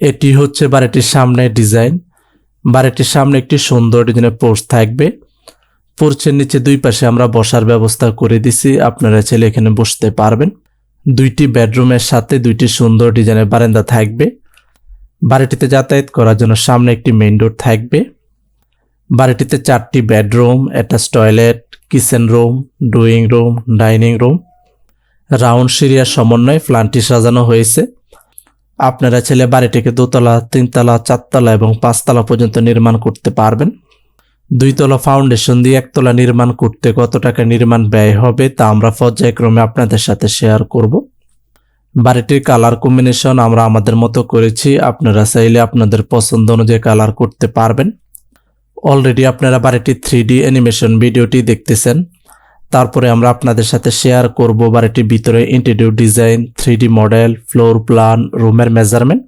এটি হচ্ছে বাড়িটির সামনের ডিজাইন। বাড়িটির সামনে একটি সুন্দর ডিজাইনের পোস্ট থাকবে। পোর্চের নিচে দুই পাশে আমরা বসার ব্যবস্থা করে দিছি। আপনারা ছেলে এখানে বসতে পারবেন। দুইটি বেডরুমের সাথে দুইটি সুন্দর ডিজাইনের বারান্দা থাকবে। বাড়িটিতে যাতায়াত করার জন্য সামনে একটি মেইন ডোর থাকবে। বাড়িটিতে চারটি bedroom, attach toilet, kitchen room, drawing room, dining room. Round সিরিয়ার সমন্বয়ে প্ল্যানটি সাজানো হয়েছে। আপনারা ছেলে বাড়িটিকে দোতলা, তিনতলা, চারতলা এবং পাঁচতলা পর্যন্ত নির্মাণ করতে পারবেন। দুইতলা ফাউন্ডেশন দিয়ে একতলা নির্মাণ করতে কত টাকা নির্মাণ ব্যয় হবে তা আমরা পর্যায়ক্রমে আপনাদের সাথে শেয়ার করব। বাড়িটির কালার কম্বিনেশন আমরা আমাদের মতো করেছি, আপনারা চাইলে আপনাদের পছন্দ অনুযায়ী কালার করতে পারবেন। অলরেডি আপনারা বাড়িটির থ্রি ডি অ্যানিমেশন ভিডিওটি দেখতেছেন। তারপরে আমরা আপনাদের সাথে শেয়ার করব বাড়িটির ভিতরে interior design three model floor plan রুমের মেজারমেন্ট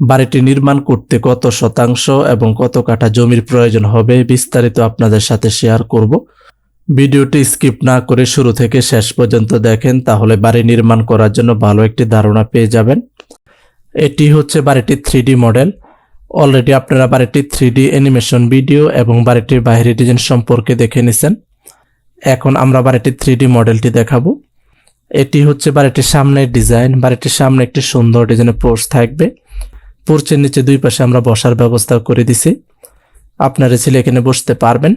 বাড়িটি নির্মাণ করতে কত শতাংশ এবং কত কাঠা জমির প্রয়োজন হবে বিস্তারিত আপনাদের সাথে শেয়ার করব। ভিডিওটি স্কিপ না করে শুরু থেকে শেষ পর্যন্ত দেখেন, তাহলে বাড়ি নির্মাণ করার জন্য ভালো একটি ধারণা পেয়ে যাবেন। এটি হচ্ছে বাড়িটির থ্রি মডেল অলরেডি আপনারা বাড়িটির থ্রি অ্যানিমেশন ভিডিও এবং বাড়িটির বাইরে ডিজাইন সম্পর্কে দেখে নিছেন। এখন আমরা বাড়িটির থ্রি ডি মডেলটি দেখাবো। এটি হচ্ছে বাড়িটির সামনের ডিজাইন বাড়িটির সামনে একটি সুন্দর ডিজাইনের পোর্চ থাকবে। পোর্চের নিচে দুই পাশে আমরা বসার ব্যবস্থা করে দিছি। আপনারা ছেলে এখানে বসতে পারবেন।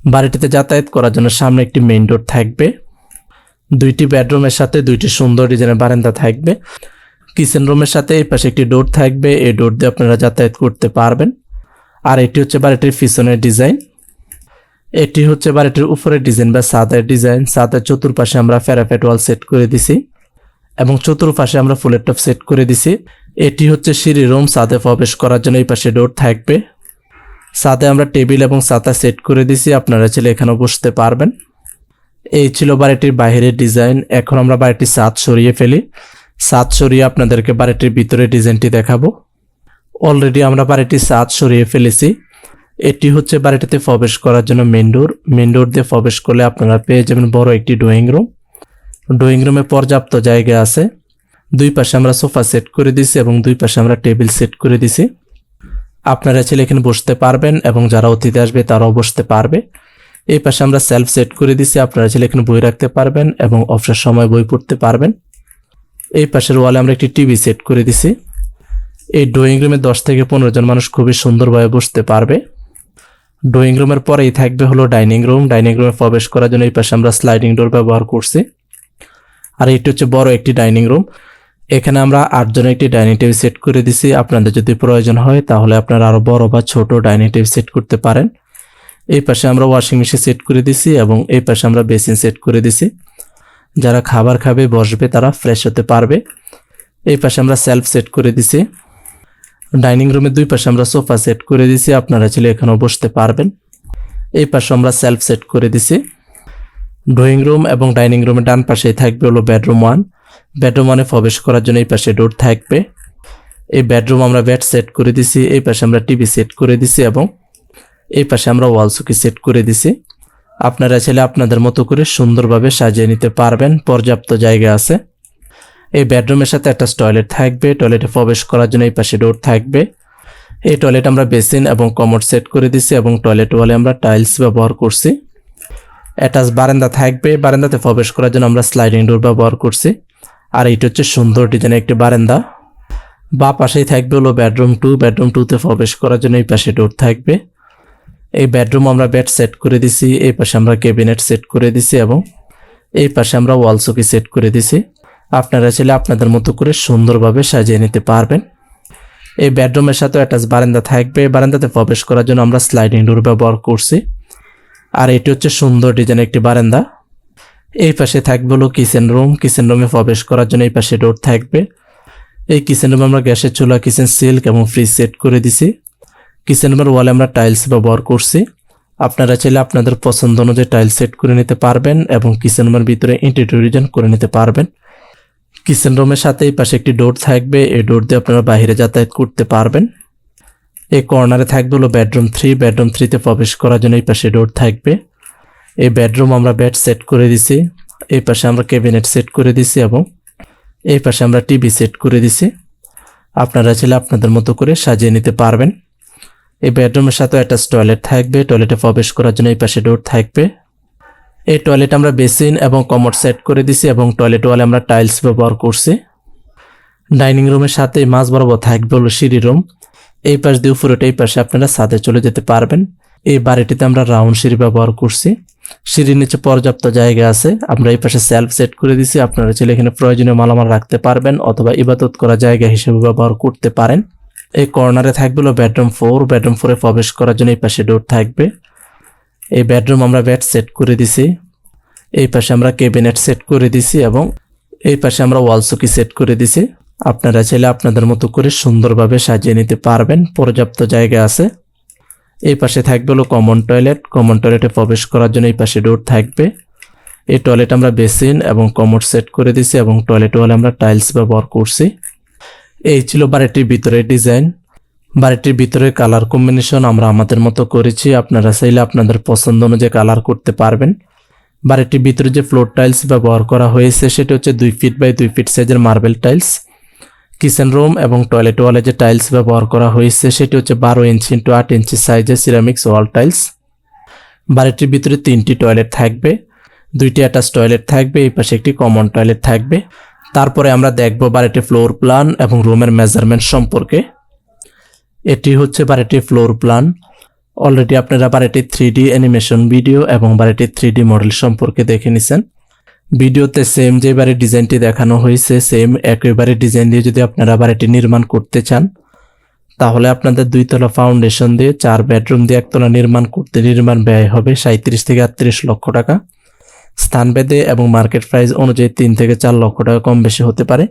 বাড়িটিতে যাতায়াত করার জন্য সামনে একটি মেইন ডোর থাকবে। দুইটি বেডরুমের সাথে দুইটি সুন্দর ডিজাইনের বারান্দা থাকবে। কিচেন রুমের সাথে এই পাশে একটি ডোর থাকবে। এই ডোর দিয়ে আপনারা যাতায়াত করতে পারবেন। আর এটি হচ্ছে বাড়িটির পিছনের ডিজাইন এটি হচ্ছে বাড়িটির উপরের ডিজাইন বা সাদের ডিজাইন সাদের চতুর্পাশে আমরা ফেরাফেট ওয়াল সেট করে দিছি এবং চতুর্পাশে আমরা ফুলের টপ সেট করে দিছি। এটি হচ্ছে সিঁড়ি রুম সাদে প্রবেশ করার জন্য এই পাশে ডোর থাকবে। সাদে আমরা টেবিল এবং ছাতা সেট করে দিছি, আপনারা ছেলে এখানে বসতে পারবেন। এই ছিল বাড়িটির বাইরের ডিজাইন এখন আমরা বাড়িটির ছাদ সরিয়ে ফেলি। ছাদ সরিয়ে আপনাদেরকে বাড়িটির ভিতরে ডিজাইনটি দেখাবো। অলরেডি আমরা বাড়িটির ছাদ সরিয়ে ফেলেছি। এটি হচ্ছে বাড়িটাতে প্রবেশ করার জন্য মেন ডোর মেন ডোর দিয়ে প্রবেশ করলে আপনারা পেয়ে যাবেন বড় একটি ড্রয়িং রুম ড্রয়িং রুমে পর্যাপ্ত জায়গা আছে। দুই পাশে আমরা সোফা সেট করে দিছি এবং দুই পাশে আমরা টেবিল সেট করে দিছি আপনারা ছেলে এখানে বসতে পারবেন এবং যারা অতিথি আসবে তারাও বসতে পারবে। এই পাশে আমরা সেলফ সেট করে দিছি আপনারা ছেলে এখানে বই রাখতে পারবেন এবং অবসর সময় বই পড়তে পারবেন। এই পাশের ওয়ালে আমরা একটি টিভি সেট করে দিছি এই ড্রয়িং রুমে দশ থেকে পনেরো জন মানুষ খুবই সুন্দরভাবে বসতে পারবে। ড্রয়িং রুমের পরেই থাকবে হলো ডাইনিং রুম। ডাইনিং রুমে প্রবেশ করার জন্য এই পাশে আমরা স্লাইডিং ডোর ব্যবহার করছি। আর এটি হচ্ছে বড় একটি ডাইনিং রুম। এখানে আমরা আটজনের একটি ডাইনিং টেবিল সেট করে দিছি। আপনাদের যদি প্রয়োজন হয় তাহলে আপনারা আরও বড় বা ছোট ডাইনিং টেবিল সেট করতে পারেন। এই পাশে আমরা ওয়াশিং মেশিন সেট করে দিছি এবং এই পাশে আমরা বেসিন সেট করে দিছি। যারা খাবার খাবে, বসবে, তারা ফ্রেশ হতে পারবে। এই পাশে আমরা সেলফ সেট করে দিছি। ডাইনিং রুমের দুই পাশে আমরা সোফা সেট করে দিছি, আপনারা ছেলে এখানেও বসতে পারবেন। এই পাশে আমরা সেলফ সেট করে দিছি। ড্রয়িং রুম এবং ডাইনিং রুমের ডান পাশেই থাকবে হলো বেডরুম ওয়ান। বেডরুম ওয়ানে প্রবেশ করার জন্য এই পাশে ডোর থাকবে। এই বেডরুম আমরা বেড সেট করে দিছি, এই পাশে আমরা টিভি সেট করে দিছি এবং এই পাশে আমরা ওয়াল সুকি সেট করে দিছি। আপনারা ছেলে আপনাদের মতো করে সুন্দরভাবে সাজিয়ে নিতে পারবেন, পর্যাপ্ত জায়গা আছে। এই বেডরুমের সাথে একটা টয়লেট থাকবে। টয়লেটে প্রবেশ করার জন্য এই পাশে ডোর থাকবে। এই টয়লেট আমরা বেসিন এবং কমোড সেট করে দিছি এবং টয়লেট ওয়ালে আমরা টাইলস ব্যবহার করছি। অ্যাটাচ বারান্দা থাকবে। বারান্দাতে প্রবেশ করার জন্য আমরা স্লাইডিং ডোর ব্যবহার করছি। আর এইটা হচ্ছে সুন্দর ডিজাইনের একটি বারান্দা। বা পাশেই থাকবে হলো বেডরুম টু। বেডরুম টুতে প্রবেশ করার জন্য এই পাশে ডোর থাকবে। এই বেডরুম আমরা বেড সেট করে দিছি। এই পাশে আমরা ক্যাবিনেট সেট করে দিছি এবং এই পাশে আমরা ওয়াল চকি সেট করে দিছি। আপনারা চাইলে আপনাদের মতো করে সুন্দরভাবে সাজিয়ে নিতে পারবেন। এই বেডরুমের সাথে অ্যাটাচ বারান্দা থাকবে। বারান্দাতে প্রবেশ করার জন্য আমরা স্লাইডিং ডোর ব্যবহার করছি। আর এটি হচ্ছে সুন্দর ডিজাইন একটি বারান্দা। এই পাশে থাকবে হলো কিচেন রুম কিচেন রুমে প্রবেশ করার জন্য এই পাশে ডোর থাকবে। এই কিচেন রুমে আমরা গ্যাসের চুলা কিচেন সিল্ক এবং ফ্রিজ সেট করে দিছি। কিচেন রুমের ওয়ালে আমরা টাইলস ব্যবহার করছি। আপনারা চাইলে আপনাদের পছন্দ অনুযায়ী টাইলস সেট করে নিতে পারবেন এবং কিচেন রুমের ভিতরে ইন্টেরিয়র ডিজাইন করে নিতে পারবেন। কিচেন রুমের সাথে এই পাশে একটি ডোর থাকবে। এই ডোর দিয়ে আপনারা বাইরে যাতায়াত করতে পারবেন। এই কর্নারে থাকবে হলো বেডরুম থ্রি। বেডরুম থ্রিতে প্রবেশ করার জন্য এই পাশে ডোর থাকবে। এই বেডরুম আমরা বেড সেট করে দিছি। এই পাশে আমরা ক্যাবিনেট সেট করে দিছি এবং এই পাশে আমরা টিভি সেট করে দিছি। আপনারা চাইলে আপনাদের মতো করে সাজিয়ে নিতে পারবেন। এই বেডরুমের সাথে একটা টয়লেট থাকবে। টয়লেটে প্রবেশ করার জন্য এই পাশে ডোর থাকবে। এই টয়লেট আমরা বেসিন এবং কমোড সেট করে দিছি এবং টয়লেট ওয়ালে আমরা টাইলস ব্যবহার করছি। ডাইনিং রুমের সাথে মাঝ বরাবর থাকবে হলো সিঁড়ি রুম এই পাশ দিয়ে উপরে এই পাশে আপনারা ছাদে চলে যেতে পারবেন। এই বাড়িটিতে আমরা রাউন্ড সিঁড়ি ব্যবহার করছি। সিঁড়ির নিচে পর্যাপ্ত জায়গা আছে। আমরা এই পাশে সেলফ সেট করে দিছি। আপনারা চাইলে এখানে প্রয়োজনীয় মালামাল রাখতে পারবেন অথবা ইবাদত করা জায়গা হিসেবে ব্যবহার করতে পারেন। এই কর্নারে থাকবে হলো বেডরুম ফোর বেডরুম ফোরে প্রবেশ করার জন্য এই পাশে ডোর থাকবে। এই বেডরুম আমরা বেড সেট করে দিছি। এই পাশে আমরা ক্যাবিনেট সেট করে দিছি এবং এই পাশে আমরা ওয়াল চকি সেট করে দিছি। আপনারা চাইলে আপনাদের মতো করে সুন্দরভাবে সাজিয়ে নিতে পারবেন। পর্যাপ্ত জায়গা আছে। এই পাশে থাকবে হলো কমন টয়লেট কমন টয়লেটে প্রবেশ করার জন্য এই পাশে ডোর থাকবে। এই টয়লেট আমরা বেসিন এবং কমোড সেট করে দিছি এবং টয়লেট ওয়ালে আমরা টাইলস ব্যবহার করছি। এই ছিল বাড়িটির ভিতরে ডিজাইন বাড়িটির ভিতরে কালার কম্বিনেশন আমরা আমাদের মতো করেছি। আপনারা চাইলে আপনাদের পছন্দ অনুযায়ী কালার করতে পারবেন। বাড়িটির ভিতরে যে ফ্লোর টাইলস ব্যবহার করা হয়েছে, সেটা হচ্ছে দুই ফিট বাই দুই ফিট সাইজের মার্বেল টাইলস। কিচেন রুম এবং টয়লেট ওয়ালে যে টাইলস ব্যবহার করা হয়েছে, সেটি হচ্ছে বারো ইঞ্চি ইন্টু আট ইঞ্চি সাইজের সিরামিক্স ওয়াল টাইলস। বাড়িটির ভিতরে তিনটি টয়লেট থাকবে, দুইটি অ্যাটাচ টয়লেট থাকবে, এই পাশে একটি কমন টয়লেট থাকবে। তারপরে আমরা দেখব বাড়িটির ফ্লোর প্ল্যান এবং রুমের মেজারমেন্ট সম্পর্কে। এটি হচ্ছে বাড়িটির ফ্লোর প্ল্যান অলরেডি আপনারা বাড়িটির থ্রি ডি অ্যানিমেশন ভিডিও এবং বাড়িটির থ্রি ডি মডেল সম্পর্কে দেখে নিছেন। ভিডিওতে সেম যে বাড়ির ডিজাইনটি দেখানো হয়েছে সেম একেবারে ডিজাইন দিয়ে যদি আপনারা বাড়িটি নির্মাণ করতে চান, তাহলে আপনাদের দুইতলা ফাউন্ডেশন দিয়ে, চার বেডরুম দিয়ে একতলা নির্মাণ করতে নির্মাণ ব্যয় হবে সাঁত্রিশ থেকে আটত্রিশ লক্ষ টাকা। স্থান স্থানভেদে এবং মার্কেট প্রাইস অনুযায়ী তিন থেকে চার লক্ষ টাকা কম বেশি হতে পারে।